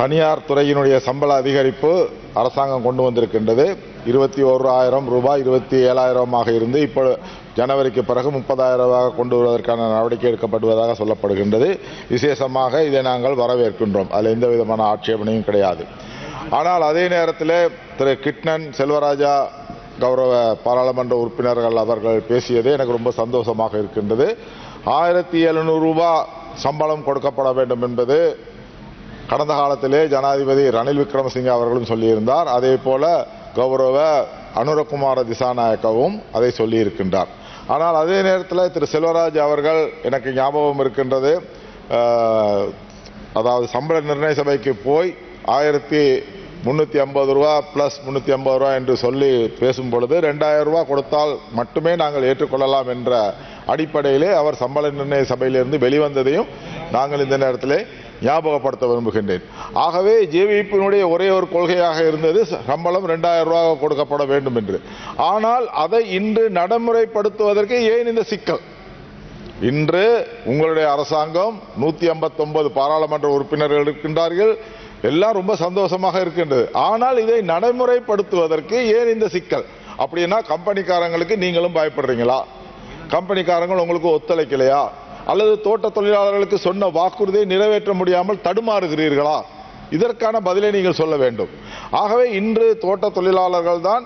தனியார் துறையினுடைய சம்பள அதிகரிப்பு அரசாங்கம் கொண்டு வந்திருக்கின்றது. இருபத்தி ஓராயிரம் ரூபாய் இருபத்தி ஏழாயிரமாக இருந்து இப்போ ஜனவரிக்கு பிறகு முப்பதாயிரம் ரூபாய் கொண்டு வருவதற்கான நடவடிக்கை எடுக்கப்படுவதாக சொல்லப்படுகின்றது. விசேஷமாக இதை நாங்கள் வரவேற்கின்றோம். அதில் எந்த விதமான ஆட்சேபனையும் கிடையாது. ஆனால் அதே நேரத்தில் திரு கிட்னன் செல்வராஜா கௌரவ பாராளுமன்ற உறுப்பினர்கள் அவர்கள் பேசியது எனக்கு ரொம்ப சந்தோஷமாக இருக்கின்றது. ஆயிரத்தி எழுநூறு ரூபாய் சம்பளம் கொடுக்கப்பட வேண்டும் என்பது கடந்த காலத்திலே ஜனாதிபதி ரணில் விக்ரமசிங்கே அவர்களும் சொல்லியிருந்தார். அதே போல கௌரவ அனுரகுமார திசாநாயக்கவும் அதை சொல்லியிருக்கின்றார். ஆனால் அதே நேரத்தில் திரு செல்வராஜ் அவர்கள் எனக்கு ஞாபகம் இருக்கின்றது அதாவது சம்பள நிர்ணய சபைக்கு போய் ஆயிரத்தி முந்நூற்றி ஐம்பது ரூபா ப்ளஸ் முந்நூற்றி ஐம்பது ரூபா என்று சொல்லி பேசும் பொழுது ரெண்டாயிரம் ரூபா கொடுத்தால் மட்டுமே நாங்கள் ஏற்றுக்கொள்ளலாம் என்ற அடிப்படையிலே அவர் சம்பள நிர்ணய சபையிலிருந்து வெளிவந்ததையும் நாங்கள் இந்த நேரத்திலே ஞாபகப்படுத்த விரும்புகின்றேன். ஆகவே ஜேவிபியினுடைய ஒரே ஒரு கொள்கையாக இருந்தது சம்பளம் ரெண்டாயிரம் ரூபாய் கொடுக்கப்பட வேண்டும் என்று. ஆனால் அதை இன்று நடைமுறைப்படுத்துவதற்கு ஏன் இந்த சிக்கல்? இன்று உங்களுடைய அரசாங்கம் நூத்தி ஐம்பத்தொன்பது பாராளுமன்ற உறுப்பினர்கள் இருக்கின்றார்கள். எல்லாம் ரொம்ப சந்தோஷமாக இருக்கின்றது. ஆனால் இதை நடைமுறைப்படுத்துவதற்கு ஏன் இந்த சிக்கல்? அப்படின்னா கம்பெனிக்காரங்களுக்கு நீங்களும் பயப்படுறீங்களா? கம்பெனிக்காரங்கள் உங்களுக்கு ஒத்துழைக்கலையா? அல்லது தோட்ட தொழிலாளர்களுக்கு சொன்ன வாக்குறுதியை நிறைவேற்ற முடியாமல் தடுமாறுகிறீர்களா? இதற்கான பதிலை நீங்கள் சொல்ல வேண்டும். ஆகவே இன்று தோட்ட தொழிலாளர்கள் தான்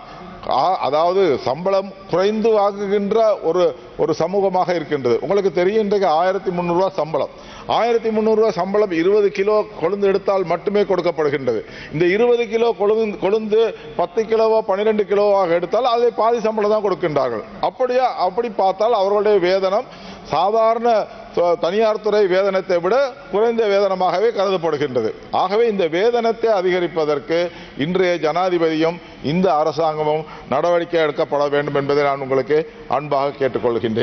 அதாவது சம்பளம் குறைந்து வாங்குகின்ற ஒரு ஒரு சமூகமாக இருக்கின்றது. உங்களுக்கு தெரியும் இன்றைக்கு ஆயிரத்தி முந்நூறுரூவா சம்பளம். ஆயிரத்தி முந்நூறுரூவா சம்பளம் இருபது கிலோ கொழுந்து எடுத்தால் மட்டுமே கொடுக்கப்படுகின்றது. இந்த இருபது கிலோ கொழுந்து கொழுந்து பத்து கிலோவோ பன்னிரெண்டு கிலோவாக எடுத்தால் அதை பாதி சம்பளம் தான் கொடுக்கின்றார்கள். அப்படியா அப்படி பார்த்தால் அவர்களுடைய வேதனம் சாதாரண தனியார் துறை வேதனத்தை விட குறைந்த வேதனமாகவே கருதப்படுகின்றது. ஆகவே இந்த வேதனத்தை அதிகரிப்பதற்கு இன்றைய ஜனாதிபதியும் இந்த அரசாங்கமும் நடவடிக்கை எடுக்கப்பட வேண்டும் என்பதை நான் உங்களுக்கு அன்பாக கேட்டுக்கொள்கின்றேன்.